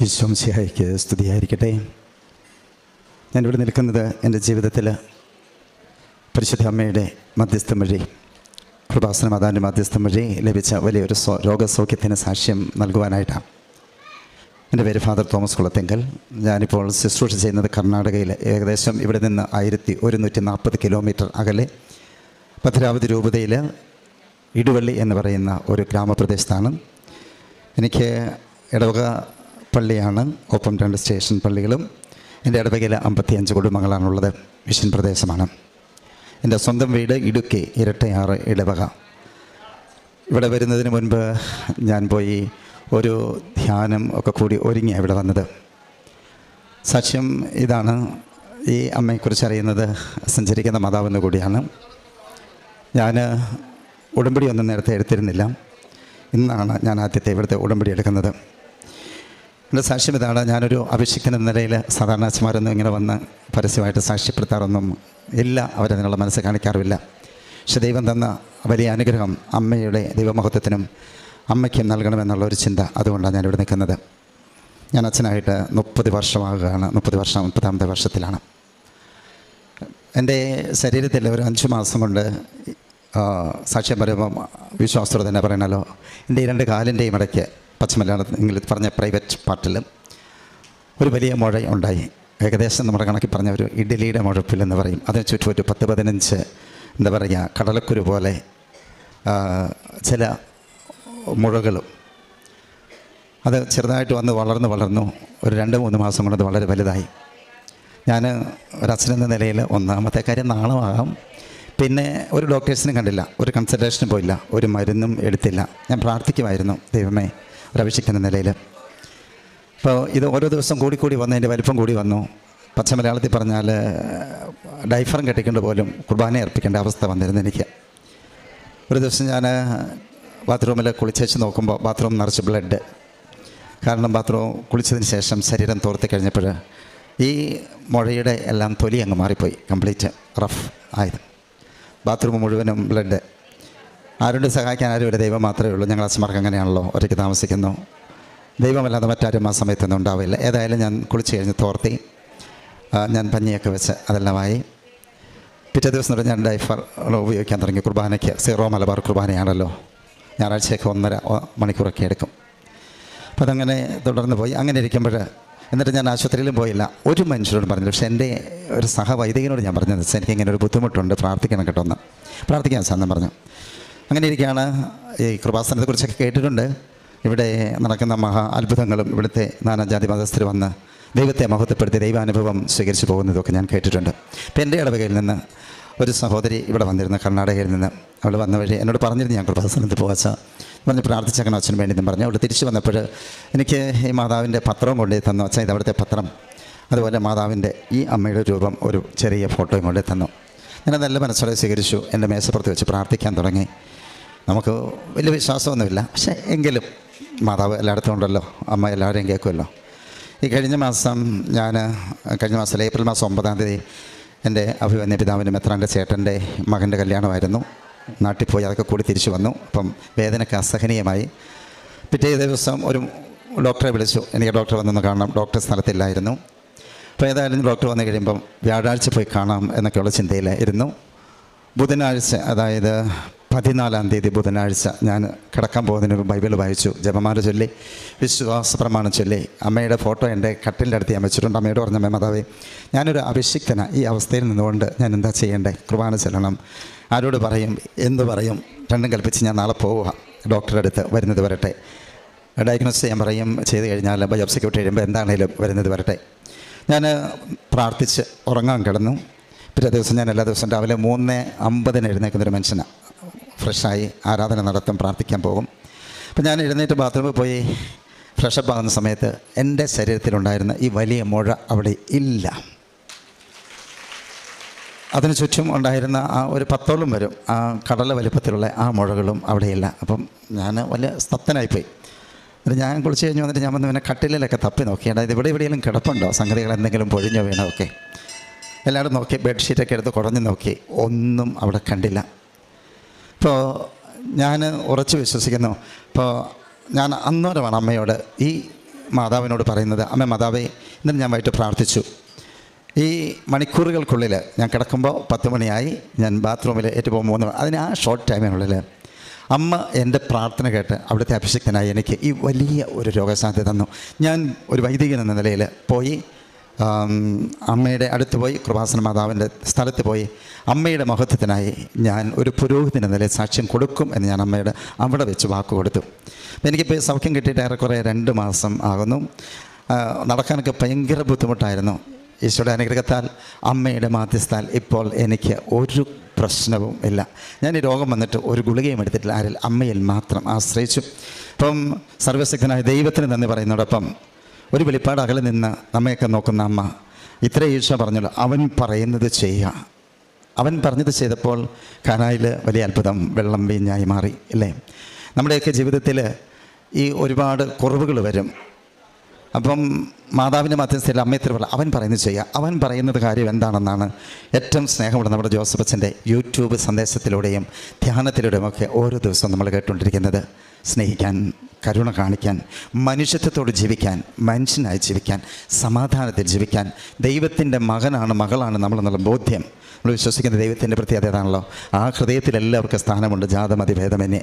വിശ്വംസിഹായിക്ക് സ്തുതിയായിരിക്കട്ടെ. ഞാനിവിടെ നിൽക്കുന്നത് എന്റെ ജീവിതത്തിൽ പരിശുദ്ധ അമ്മയുടെ മധ്യസ്ഥം വഴി കൃപാസന മാതാവിന്റെ മധ്യസ്ഥം വഴി ലഭിച്ച വലിയൊരു സ്വ- രോഗസൗഖ്യത്തിന് സാക്ഷ്യം നൽകുവാനായിട്ടാണ്. എന്റെ പേര് ഫാദർ തോമസ് കുളത്തെങ്കൽ. ഞാനിപ്പോൾ ശുശ്രൂഷ ചെയ്യുന്നത് കർണാടകയിൽ ഏകദേശം ഇവിടെ നിന്ന് ആയിരത്തി ഒരുന്നൂറ്റി നാൽപ്പത് കിലോമീറ്റർ അകലെ പത്രാവതി രൂപതയിൽ ഇടുവള്ളി എന്ന് പറയുന്ന ഒരു ഗ്രാമപ്രദേശത്താണ്. എനിക്ക് ഇടവക പള്ളിയാണ്. ഒപ്പം രണ്ട് സ്റ്റേഷൻ പള്ളികളും. എന്റെ ഇടവകയിൽ അമ്പത്തിയഞ്ച് കുടുംബങ്ങളാണുള്ളത്. മിഷൻ പ്രദേശമാണ്. എന്റെ സ്വന്തം വീട് ഇടുക്കി ഇരട്ടയാറ് ഇടവക. ഇവിടെ വരുന്നതിന് മുൻപ് ഞാൻ പോയി ഒരു ധ്യാനം ഒക്കെ കൂടി ഒരുങ്ങിയാണ് ഇവിടെ വന്നത്. സാക്ഷ്യം ഇതാണ്. ഈ അമ്മയെക്കുറിച്ച് അറിയുന്നത് സഞ്ചരിക്കുന്ന മാതാവെന്ന് കൂടിയാണ്. ഞാൻ ഉടമ്പടി ഒന്നും നേരത്തെ എടുത്തിരുന്നില്ല. ഇന്നാണ് ഞാൻ ആദ്യത്തെ ഇവിടുത്തെ ഉടമ്പടി എടുക്കുന്നത്. എന്റെ സാക്ഷ്യം ഇതാണ് ഞാനൊരു അഭിഷിക്തൻ എന്ന നിലയിൽ സാധാരണ അച്ഛന്മാരൊന്നും ഇങ്ങനെ വന്ന് പരസ്യമായിട്ട് സാക്ഷ്യപ്പെടുത്താറൊന്നും ഇല്ല. അവരതിനുള്ള മനസ്സ് കാണിക്കാറില്ല പക്ഷെ ദൈവം തന്ന വലിയ അനുഗ്രഹം അമ്മയുടെ ദൈവമഹത്വത്തിനും അമ്മയ്ക്കും നൽകണമെന്നുള്ള ഒരു ചിന്ത അതുകൊണ്ടാണ് ഞാനിവിടെ നിൽക്കുന്നത്. ഞാൻ അച്ഛനായിട്ട് മുപ്പത് വർഷമാകുകയാണ്. മുപ്പത് വർഷം മുപ്പതാമത്തെ വർഷത്തിലാണ്. എന്റെ ശരീരത്തിൽ ഒരു അഞ്ച് മാസം കൊണ്ട് സാക്ഷ്യം പറയുമ്പം വിശ്വാസത്തോടെ തന്നെ പറയണല്ലോ. എന്റെ ഈ രണ്ട് കാലിന്റെയും ഇടയ്ക്ക് പച്ചമലയാളത്തിൽ പറഞ്ഞ പ്രൈവറ്റ് പാർട്ടിൽ ഒരു വലിയ മുഴ ഉണ്ടായി. ഏകദേശം നമ്മുടെ കണക്കി പറഞ്ഞ ഒരു ഇഡ്ഡലിയുടെ എന്ന് പറയും. അതിന് ചുറ്റും ഒരു പത്ത് പതിനഞ്ച് എന്താ പറയുക കടലക്കുരു പോലെ ചില മുഴകളും. അത് ചെറുതായിട്ട് വന്ന് വളർന്ന് വളർന്നു. ഒരു രണ്ട് മൂന്ന് മാസം കൊണ്ട് വളരെ വലുതായി. ഞാൻ ഒരച്ഛനെന്ന നിലയിൽ ഒന്നാമത്തെ കാര്യം നാളമാകാം പിന്നെ ഒരു ഡോക്ടേഴ്സിനും കണ്ടില്ല. ഒരു കൺസൾട്ടേഷനും പോയില്ല. ഒരു മരുന്നും എടുത്തില്ല. ഞാൻ പ്രാർത്ഥിക്കുമായിരുന്നു. ദൈവമേ ഒരു അഭിഷിക്കുന്ന നിലയിൽ. അപ്പോൾ ഇത് ഓരോ ദിവസം കൂടി കൂടി വന്ന് എന്റെ വലിപ്പം കൂടി വന്നു. പച്ച മലയാളത്തിൽ പറഞ്ഞാൽ ഡൈഫറും കെട്ടിക്കൊണ്ട് പോലും കുർബാന അർപ്പിക്കേണ്ട അവസ്ഥ വന്നിരുന്നു എനിക്ക്. ഒരു ദിവസം ഞാൻ ബാത്റൂമിൽ കുളിച്ചേച്ച് നോക്കുമ്പോൾ ബാത്റൂം നിറച്ച് ബ്ലഡ്. കാരണം ബാത്റൂം കുളിച്ചതിന് ശേഷം ശരീരം തോർത്തി കഴിഞ്ഞപ്പോൾ ഈ മുഴയുടെ എല്ലാം തൊലി അങ്ങ് മാറിപ്പോയി കംപ്ലീറ്റ് റഫ് ആയത്. ബാത്റൂം മുഴുവനും ബ്ലഡ്. ആരോട് സഹായിക്കാൻ ആരും ഒരു ദൈവം മാത്രമേ ഉള്ളൂ. ഞങ്ങൾ അച്ഛന്മാർക്ക് അങ്ങനെയാണല്ലോ ഒറ്റയ്ക്ക് താമസിക്കുന്നു. ദൈവമല്ലാതെ മറ്റാരും ആ സമയത്തൊന്നും ഉണ്ടാവില്ല. ഏതായാലും ഞാൻ കുളിച്ച് കഴിഞ്ഞ് തോർത്തി ഞാൻ പഞ്ഞിയൊക്കെ വെച്ച് അതെല്ലാമായി. പിറ്റേ ദിവസം തൊട്ട് ഞാൻ ഡൈഫർ ഉപയോഗിക്കാൻ തുടങ്ങി. കുർബാനയ്ക്ക് സീറോ മലബാർ കുർബാനയാണല്ലോ. ഞായറാഴ്ചയൊക്കെ ഒന്നര മണിക്കൂറൊക്കെ എടുക്കും. അപ്പോൾ അതങ്ങനെ തുടർന്ന് പോയി. അങ്ങനെ ഇരിക്കുമ്പോൾ എന്നിട്ട് ഞാൻ ആശുപത്രിയിലും പോയില്ല. ഒരു മനുഷ്യരോട് പറഞ്ഞില്ല. പക്ഷേ എന്റെ ഒരു സഹവൈദികനോട് ഞാൻ പറഞ്ഞത് "സാർ, എനിക്ക് ഇങ്ങനെ ഒരു ബുദ്ധിമുട്ടുണ്ട്. പ്രാർത്ഥിക്കണം കേട്ടോ ഒന്ന് പ്രാർത്ഥിക്കാൻ സാധനം പറഞ്ഞു. അങ്ങനെ ഇരിക്കുകയാണ്. ഈ കൃപാസനത്തെക്കുറിച്ചൊക്കെ കേട്ടിട്ടുണ്ട്. ഇവിടെ നടക്കുന്ന മഹാ അത്ഭുതങ്ങളും ഇവിടുത്തെ നാനാജാതി മതസ്ഥർ വന്ന് ദൈവത്തെ മഹത്വപ്പെടുത്തി ദൈവാനുഭവം സ്വീകരിച്ചു പോകുന്നതൊക്കെ ഞാൻ കേട്ടിട്ടുണ്ട്. അപ്പോൾ എന്റെ ഇടവകയിൽ നിന്ന് ഒരു സഹോദരി ഇവിടെ വന്നിരുന്നു കർണാടകയിൽ നിന്ന്. അവൾ വന്ന വഴി എന്നോട് പറഞ്ഞിരുന്നു ഞാൻ കൃപാസനത്തിൽ പോകാച്ച പറഞ്ഞ് പ്രാർത്ഥിച്ചേക്കണം അച്ഛനും വേണ്ടി പറഞ്ഞു. അവൾ തിരിച്ചു വന്നപ്പോൾ എനിക്ക് ഈ മാതാവിന്റെ പത്രവും കൊണ്ടേ തന്നു. അച്ഛൻ ഇത് അവിടുത്തെ പത്രം. അതുപോലെ മാതാവിന്റെ ഈ അമ്മയുടെ രൂപം ഒരു ചെറിയ ഫോട്ടോയും കൊണ്ടേ തന്നു. ഞാൻ നല്ല മനസ്സോടെ സ്വീകരിച്ചു. എന്റെ മേശപ്പുറത്ത് വെച്ച് പ്രാർത്ഥിക്കാൻ തുടങ്ങി. നമുക്ക് വലിയ വിശ്വാസമൊന്നുമില്ല. പക്ഷേ എങ്കിലും മാതാവ് എല്ലായിടത്തും ഉണ്ടല്ലോ. അമ്മ എല്ലാവരെയും കേൾക്കുമല്ലോ. ഈ കഴിഞ്ഞ മാസം ഞാൻ കഴിഞ്ഞ മാസം ഏപ്രിൽ മാസം ഒമ്പതാം തീയതി എന്റെ അഭിമന്യ പിതാവിന്റെ മെത്രാന്റെ ചേട്ടന്റെ മകന്റെ കല്യാണമായിരുന്നു. നാട്ടിൽ പോയി അതൊക്കെ കൂടി തിരിച്ചു വന്നു. അപ്പം വേദനയ്ക്ക് അസഹനീയമായി. പിറ്റേ ദിവസം ഒരു ഡോക്ടറെ വിളിച്ചു. എനിക്ക് ഡോക്ടർ വന്നൊന്ന് കാണണം. ഡോക്ടർ സ്ഥലത്തില്ലായിരുന്നു. അപ്പോൾ ഏതായാലും ഡോക്ടർ വന്നു കഴിയുമ്പം വ്യാഴാഴ്ച പോയി കാണാം എന്നൊക്കെയുള്ള ചിന്തയിലായിരുന്നു. ബുധനാഴ്ച അതായത് പതിനാലാം തീയതി ബുധനാഴ്ച ഞാൻ കിടക്കാൻ പോകുന്നതിന് മുമ്പ് ബൈബിൾ വായിച്ചു. ജപമാല ചൊല്ലി വിശ്വാസ പ്രമാണം ചൊല്ലി. അമ്മയുടെ ഫോട്ടോ എന്റെ കട്ടിലിന്റെ അടുത്ത് ഞാൻ വെച്ചിട്ടുണ്ട്. അമ്മയോട് പറഞ്ഞ അമ്മ മാതാവേ ഞാനൊരു അഭിഷിക്തന. ഈ അവസ്ഥയിൽ നിന്നുകൊണ്ട് ഞാൻ എന്താ ചെയ്യേണ്ടേ? കുർബാന ചെല്ലണം. ആരോട് പറയും? എന്ത് പറയും? രണ്ടും കൽപ്പിച്ച് ഞാൻ നാളെ പോവുക. ഡോക്ടറുടെ അടുത്ത് വരുന്നത് വരട്ടെ. ഡയഗ്നോസ് ചെയ്യാൻ പറയും. ചെയ്ത് കഴിഞ്ഞാൽ ബയോപ്സിക്ക് വിട്ട് കഴിയുമ്പോൾ എന്താണേലും വരുന്നത് വരട്ടെ. ഞാൻ പ്രാർത്ഥിച്ച് ഉറങ്ങാൻ കിടന്നു. പിറ്റേ ദിവസം ഞാൻ എല്ലാ ദിവസവും രാവിലെ മൂന്ന് അമ്പതിന് എഴുന്നേൽക്കുന്നൊരു മനുഷ്യനാണ് ഫ്രഷായി ആരാധന നടത്തും പ്രാർത്ഥിക്കാൻ പോകും. അപ്പം ഞാൻ എഴുന്നേറ്റ് ബാത്റൂമിൽ പോയി ഫ്രഷപ്പ് ആകുന്ന സമയത്ത് എന്റെ ശരീരത്തിലുണ്ടായിരുന്ന ഈ വലിയ മുഴ അവിടെ ഇല്ല. അതിന് ചുറ്റും ഉണ്ടായിരുന്ന ആ ഒരു പത്തോളം വരും ആ കടല വലിപ്പത്തിലുള്ള ആ മുഴകളും അവിടെയില്ല. അപ്പം ഞാൻ വലിയ സ്തപ്തനായിപ്പോയി എന്നിട്ട് ഞാൻ കുളിച്ച് കഴിഞ്ഞ് വന്നിട്ട് ഞാൻ വന്ന് പിന്നെ കട്ടിലിലൊക്കെ തപ്പി നോക്കി. അതായത് ഇവിടെ എവിടെയെങ്കിലും കിടപ്പുണ്ടോ? സംഗതികൾ എന്തെങ്കിലും പൊഴിഞ്ഞോ വീണോ ഒക്കെ? എല്ലാവരും നോക്കി ബെഡ്ഷീറ്റൊക്കെ എടുത്ത് കുടഞ്ഞു നോക്കി. ഒന്നും അവിടെ കണ്ടില്ല. ഇപ്പോൾ ഞാൻ ഉറച്ചു വിശ്വസിക്കുന്നു. ഇപ്പോൾ ഞാൻ അന്നേരമാണ് അമ്മയോട് ഈ മാതാവിനോട് പറയുന്നത് അമ്മ മാതാവേ ഇന്നലെ ഞാൻ വൈകിട്ട് പ്രാർത്ഥിച്ചു. ഈ മണിക്കൂറുകൾക്കുള്ളിൽ ഞാൻ കിടക്കുമ്പോൾ പത്ത് മണിയായി ഞാൻ ബാത്റൂമിൽ ഏറ്റവും മൂന്ന് അതിന് ആ ഷോർട്ട് ടൈമിനുള്ളിൽ അമ്മ എന്റെ പ്രാർത്ഥന കേട്ട് അവിടുത്തെ അഭിഷിക്തനായി എനിക്ക് ഈ വലിയ ഒരു രോഗസാധ്യത തന്നു. ഞാൻ ഒരു വൈദികൻ എന്ന നിലയിൽ പോയി അമ്മയുടെ അടുത്ത് പോയി കൃപാസന മാതാവിന്റെ സ്ഥലത്ത് പോയി. അമ്മയുടെ മഹത്വത്തിനായി ഞാൻ ഒരു പുരോഹിതൻ നില സാക്ഷ്യം കൊടുക്കും എന്ന് ഞാൻ അമ്മയുടെ അവിടെ വെച്ച് വാക്ക് കൊടുത്തു. എനിക്കിപ്പോൾ സൗഖ്യം കിട്ടിയിട്ട് ഏറെക്കുറെ രണ്ട് മാസം ആകുന്നു. നടക്കാനൊക്കെ ഭയങ്കര ബുദ്ധിമുട്ടായിരുന്നു. ഈശോയുടെ അനുഗ്രഹത്താൽ അമ്മയുടെ മാധ്യസ്ഥാൽ ഇപ്പോൾ എനിക്ക് ഒരു പ്രശ്നവും ഇല്ല. ഞാൻ ഈ രോഗം വന്നിട്ട് ഒരു ഗുളികയും എടുത്തിട്ടില്ല. ആരിൽ അമ്മയിൽ മാത്രം ആശ്രയിച്ചു. അപ്പം സർവശക്തനായ ദൈവത്തിന് നന്ദി പറയുന്നതോടൊപ്പം ഒരു വെളിപ്പാട് അകലെ നിന്ന് നമ്മയൊക്കെ നോക്കുന്ന അമ്മ ഇത്ര ഈശ പറഞ്ഞല്ലോ അവൻ പറയുന്നത് ചെയ്യുക അവൻ പറഞ്ഞത് ചെയ്തപ്പോൾ കാനായിൽ വലിയ അത്ഭുതം വെള്ളം വീഞ്ഞായി മാറി അല്ലേ നമ്മുടെയൊക്കെ ജീവിതത്തിൽ ഈ ഒരുപാട് കുറവുകൾ വരും. അപ്പം മാതാവിന്റെ മധ്യസ്ഥയിൽ അമ്മയെ തിരുവല്ല അവൻ പറയുന്നത് ചെയ്യുക അവൻ പറയുന്നത് കാര്യം എന്താണെന്നാണ് ഏറ്റവും സ്നേഹമുള്ള നമ്മുടെ ജോസഫ് അച്ഛന്റെ യൂട്യൂബ് സന്ദേശത്തിലൂടെയും ധ്യാനത്തിലൂടെയും ഒക്കെ ഓരോ ദിവസവും നമ്മൾ കേട്ടുകൊണ്ടിരിക്കുന്നത്. സ്നേഹിക്കാൻ. കരുണ കാണിക്കാൻ മനുഷ്യത്വത്തോട് ജീവിക്കാൻ മനുഷ്യനായി ജീവിക്കാൻ സമാധാനത്തിൽ ജീവിക്കാൻ ദൈവത്തിന്റെ മകനാണ് മകളാണ് നമ്മളെന്നുള്ള ബോധ്യം. നമ്മൾ വിശ്വസിക്കുന്ന ദൈവത്തിന്റെ പ്രത്യേകത ആ ഹൃദയത്തിൽ എല്ലാവർക്കും സ്ഥാനമുണ്ട് ജാതമതി ഭേദമന്യേ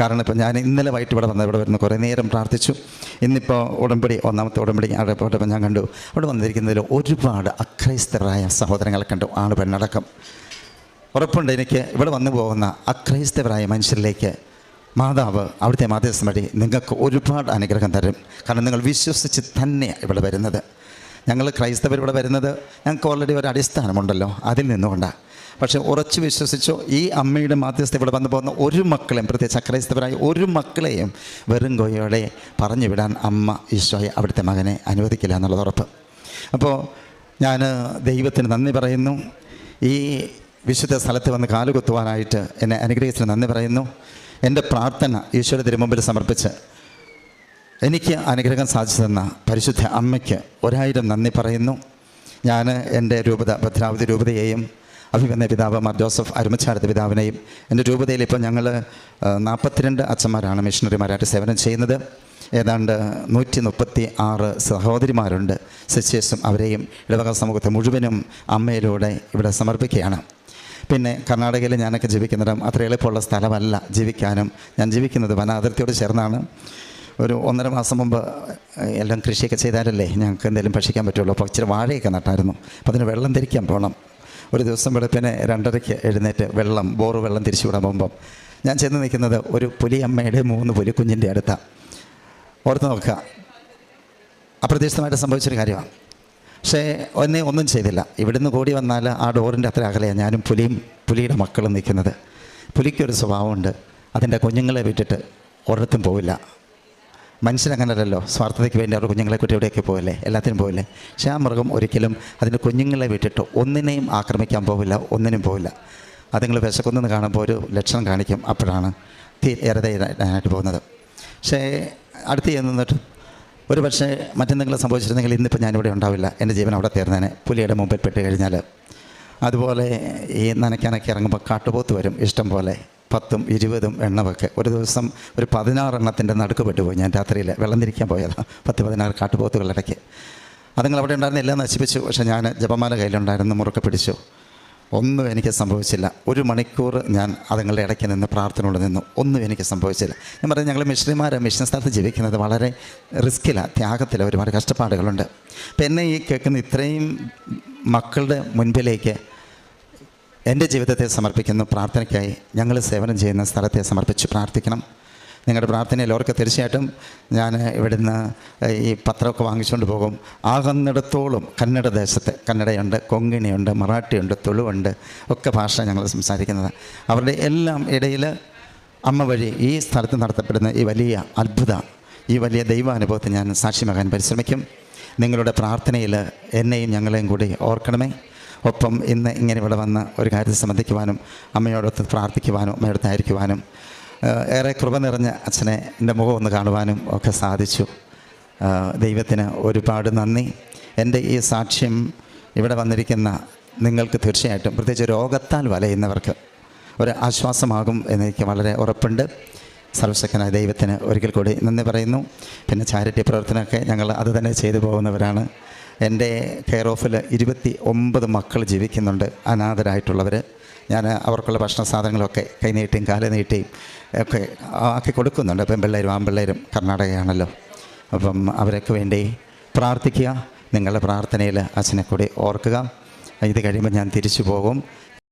കാരണം ഇപ്പോൾ ഞാൻ ഇന്നലെ വൈകിട്ട് ഇവിടെ വന്നത് ഇവിടെ വരുന്ന കുറേ നേരം പ്രാർത്ഥിച്ചു. ഇന്നിപ്പോൾ ഉടമ്പടി ഒന്നാമത്തെ ഉടമ്പടി അവിടെ പോയപ്പോൾ ഞാൻ കണ്ടു അവിടെ വന്നിരിക്കുന്നതിൽ ഒരുപാട് അക്രൈസ്തരായ സഹോദരങ്ങളെ കണ്ടു ആണ് പെണ്ണടക്കം ഉറപ്പുണ്ട് എനിക്ക് ഇവിടെ വന്നു പോകുന്ന അക്രൈസ്തവരായ മനുഷ്യരിലേക്ക് മാതാവ് അവിടുത്തെ മാധ്യസ്ഥം വഴി നിങ്ങൾക്ക് ഒരുപാട് അനുഗ്രഹം തരും. കാരണം നിങ്ങൾ വിശ്വസിച്ച് തന്നെ ഇവിടെ വരുന്നത്. ഞങ്ങൾ ക്രൈസ്തവർ ഇവിടെ വരുന്നത് ഞങ്ങൾക്ക് ഓൾറെഡി ഒരു അടിസ്ഥാനമുണ്ടല്ലോ. അതിൽ നിന്നുകൊണ്ടാണ് പക്ഷേ ഉറച്ചു വിശ്വസിച്ചോ ഈ അമ്മയുടെ മാധ്യസ്ഥ ഇവിടെ വന്നു പോകുന്ന ഒരു മക്കളെയും പ്രത്യേകിച്ച് അക്രൈസ്തവരായ ഒരു മക്കളെയും വെറും കൊയ്യോടെ പറഞ്ഞു വിടാൻ അമ്മ ഈശോയെ അവിടുത്തെ മകനെ അനുവദിക്കില്ല എന്നുള്ളത് ഉറപ്പ്. അപ്പോൾ ഞാൻ ദൈവത്തിന് നന്ദി പറയുന്നു. ഈ വിശുദ്ധ സ്ഥലത്ത് വന്ന് കാലുകുത്തുവാനായിട്ട് എന്നെ അനുഗ്രഹിച്ചതിന് നന്ദി പറയുന്നു. എന്റെ പ്രാർത്ഥന ഈശോയുടെ തിരുമുമ്പിൽ സമർപ്പിച്ച് എനിക്ക് അനുഗ്രഹം സാധിച്ചു തന്ന പരിശുദ്ധ അമ്മയ്ക്ക് ഒരായിരം നന്ദി പറയുന്നു. ഞാൻ എന്റെ രൂപത ഭദ്രാവതി രൂപതയെയും അഭിമന്യ പിതാവ് മാർ ജോസഫ് അരുമച്ചാരത്തെ പിതാവിനെയും എന്റെ രൂപതയിൽ ഇപ്പോൾ ഞങ്ങൾ നാൽപ്പത്തിരണ്ട് അച്ഛന്മാരാണ് മിഷണറിമാരായിട്ട് സേവനം ചെയ്യുന്നത്. ഏതാണ്ട് നൂറ്റി മുപ്പത്തി ആറ് സഹോദരിമാരുണ്ട്. സിസ്റ്റേഴ്സും അവരെയും ഇടവക സമൂഹത്തെ മുഴുവനും അമ്മയിലൂടെ ഇവിടെ സമർപ്പിക്കുകയാണ്. പിന്നെ കർണാടകയിൽ ഞാനൊക്കെ ജീവിക്കുന്നിടം അത്ര എളുപ്പമുള്ള സ്ഥലമല്ല ജീവിക്കാനും. ഞാൻ ജീവിക്കുന്നത് വന അതിർത്തിയോട് ചേർന്നാണ്. ഒരു ഒന്നര മാസം മുമ്പ് എല്ലാം കൃഷിയൊക്കെ ചെയ്താലല്ലേ ഞങ്ങൾക്ക് എന്തെങ്കിലും ഭക്ഷിക്കാൻ പറ്റുള്ളൂ. അപ്പോൾ ഇച്ചിരി വാഴയൊക്കെ നട്ടായിരുന്നു. അപ്പോൾ അതിന് വെള്ളം തിരിക്കാൻ പോകണം. ഒരു ദിവസം വെളുപ്പിന് രണ്ടരയ്ക്ക് എഴുന്നേറ്റ് വെള്ളം ബോറ് വെള്ളം തിരിച്ചു വിടാൻ പോകുമ്പം ഞാൻ ചെന്ന് നിൽക്കുന്നത് ഒരു പുലിയമ്മയുടെ മൂന്ന് പുലിക്കുഞ്ഞിന്റെ അടുത്താണ് ഓർത്ത് നോക്കുക. അപ്രതീക്ഷിതമായിട്ട് സംഭവിച്ചൊരു കാര്യമാണ്. പക്ഷേ എന്നെ ഒന്നും ചെയ്തില്ല. ഇവിടുന്ന് കൂടി വന്നാൽ ആ ഡോറിന്റെ അത്ര അകലെയാണ് ഞാനും പുലിയും പുലിയുടെ മക്കളും നിൽക്കുന്നത്. പുലിക്കൊരു സ്വഭാവമുണ്ട്. അതിന്റെ കുഞ്ഞുങ്ങളെ വിട്ടിട്ട് ഒരിടത്തും പോവില്ല. മനുഷ്യനങ്ങനല്ലല്ലോ സ്വാർത്ഥതയ്ക്ക് വേണ്ടി അവരുടെ കുഞ്ഞുങ്ങളെ കുട്ടി എവിടെയൊക്കെ പോവില്ലേ? എല്ലാത്തിനും പോവില്ലേ? പക്ഷേ ആ മൃഗം ഒരിക്കലും അതിന്റെ കുഞ്ഞുങ്ങളെ വിട്ടിട്ട് ഒന്നിനെയും ആക്രമിക്കാൻ പോവില്ല ഒന്നിനും പോവില്ല. അതുങ്ങൾ വിശക്കുന്നെന്ന് കാണുമ്പോൾ ഒരു ലക്ഷണം കാണിക്കും അപ്പോഴാണ് തീ ഇരതയിടാനായിട്ട് പോകുന്നത്. പക്ഷേ അടുത്ത് ചെന്ന് നിന്നിട്ട് ഒരു പക്ഷേ മറ്റെന്തെങ്കിലും സംഭവിച്ചിരുന്നെങ്കിൽ ഇന്നിപ്പോൾ ഞാനിവിടെ ഉണ്ടാവില്ല. എന്റെ ജീവൻ അവിടെ തീർന്നേനെ. പുലിയുടെ മുമ്പിൽ പെട്ട് കഴിഞ്ഞാൽ അതുപോലെ ഈ നനയ്ക്കാനൊക്കെ ഇറങ്ങുമ്പോൾ കാട്ടുപോത്ത് വരും. ഇഷ്ടം പോലെ പത്തും ഇരുപതും എണ്ണമൊക്കെ. ഒരു ദിവസം ഒരു പതിനാറ് എണ്ണത്തിന്റെ നടുക്ക് പെട്ടുപോയി. ഞാൻ രാത്രിയിൽ വെള്ളം തിരിക്കാൻ പോയതാണ് പത്ത് പതിനാറ് കാട്ടുപോത്തുകളിടയ്ക്ക് അതുങ്ങൾ അവിടെ ഉണ്ടായിരുന്ന എല്ലാം നശിപ്പിച്ചു. പക്ഷേ ഞാൻ ജപമാല കയ്യിലുണ്ടായിരുന്നു. മുറുക്കെ പിടിച്ചു. ഒന്നും എനിക്ക് സംഭവിച്ചില്ല. ഒരു മണിക്കൂർ ഞാൻ അതുങ്ങളുടെ ഇടയ്ക്ക് നിന്ന് പ്രാർത്ഥനയോട് നിന്നു. ഒന്നും എനിക്ക് സംഭവിച്ചില്ല. ഞാൻ പറഞ്ഞു ഞങ്ങൾ മിഷണറിമാർ മിഷൻ സ്ഥലത്ത് ജീവിക്കുന്നത് വളരെ റിസ്ക്കിലാണ് ത്യാഗത്തിലാണ് ഒരുപാട് കഷ്ടപ്പാടുകളുണ്ട്. അപ്പം എന്നെ ഈ കേൾക്കുന്ന ഇത്രയും മക്കളുടെ മുൻപിലേക്ക് എന്റെ ജീവിതത്തെ സമർപ്പിക്കുന്നു. പ്രാർത്ഥനയ്ക്കായി ഞങ്ങൾ സേവനം ചെയ്യുന്ന സ്ഥലത്തെ സമർപ്പിച്ച് പ്രാർത്ഥിക്കണം. നിങ്ങളുടെ പ്രാർത്ഥനയിൽ അവർക്ക് തീർച്ചയായിട്ടും ഞാൻ ഇവിടുന്ന് ഈ പത്രമൊക്കെ വാങ്ങിച്ചുകൊണ്ട് പോകും. ആകുന്നിടത്തോളം കന്നഡ ദേശത്ത് കന്നഡയുണ്ട് കൊങ്ങിണിയുണ്ട് മറാഠിയുണ്ട് തുളുവുണ്ട് ഒക്കെ ഭാഷ ഞങ്ങൾ സംസാരിക്കുന്നത്. അവരുടെ എല്ലാം ഇടയിൽ അമ്മ വഴി ഈ സ്ഥലത്ത് നടത്തപ്പെടുന്ന ഈ വലിയ അത്ഭുത ഈ വലിയ ദൈവാനുഭവത്തെ ഞാൻ സാക്ഷ്യമാകാൻ പരിശ്രമിക്കും. നിങ്ങളുടെ പ്രാർത്ഥനയിൽ എന്നെയും ഞങ്ങളെയും കൂടി ഓർക്കണമേ. ഒപ്പം ഇന്ന് ഇങ്ങനെ ഇവിടെ വന്ന് ഒരു കാര്യത്തെ സംബന്ധിക്കുവാനും അമ്മയോടൊത്ത് പ്രാർത്ഥിക്കുവാനും അമ്മയോടൊത്തായിരിക്കുവാനും ഏഹ് ഏറെ കൃപ നിറഞ്ഞ അച്ഛനെ എന്റെ മുഖം ഒന്ന് കാണുവാനും ഒക്കെ സാധിച്ചു. ദൈവത്തിന് ഒരുപാട് നന്ദി. എന്റെ ഈ സാക്ഷ്യം ഇവിടെ വന്നിരിക്കുന്ന നിങ്ങൾക്ക് തീർച്ചയായിട്ടും പ്രത്യേകിച്ച് രോഗത്താൽ വലയുന്നവർക്ക് ഒരു ആശ്വാസമാകും എന്നെനിക്ക് വളരെ ഉറപ്പുണ്ട്. സർവശക്തനായ ദൈവത്തിന് ഒരിക്കൽ കൂടി നന്ദി പറയുന്നു. പിന്നെ ചാരിറ്റി പ്രവർത്തനമൊക്കെ ഞങ്ങൾ അത് തന്നെ ചെയ്തു പോകുന്നവരാണ്. എന്റെ കെയർ ഓഫിൽ ഇരുപത്തി ഒമ്പത് മക്കൾ ജീവിക്കുന്നുണ്ട് അനാഥരായിട്ടുള്ളവർ ഞാൻ അവർക്കുള്ള ഭക്ഷണ സാധനങ്ങളൊക്കെ കൈനീട്ടിയും കാല നീട്ടിയും ഒക്കെ ആക്കി കൊടുക്കുന്നുണ്ട്. പെൺപിള്ളേരും ആൺപിള്ളേരും കർണാടകയാണല്ലോ. അപ്പം അവരൊക്കെ വേണ്ടി പ്രാർത്ഥിക്കുക. നിങ്ങളുടെ പ്രാർത്ഥനയിൽ അച്ഛനെ കൂടി ഓർക്കുക. ഇത് കഴിയുമ്പോൾ ഞാൻ തിരിച്ചു പോകും.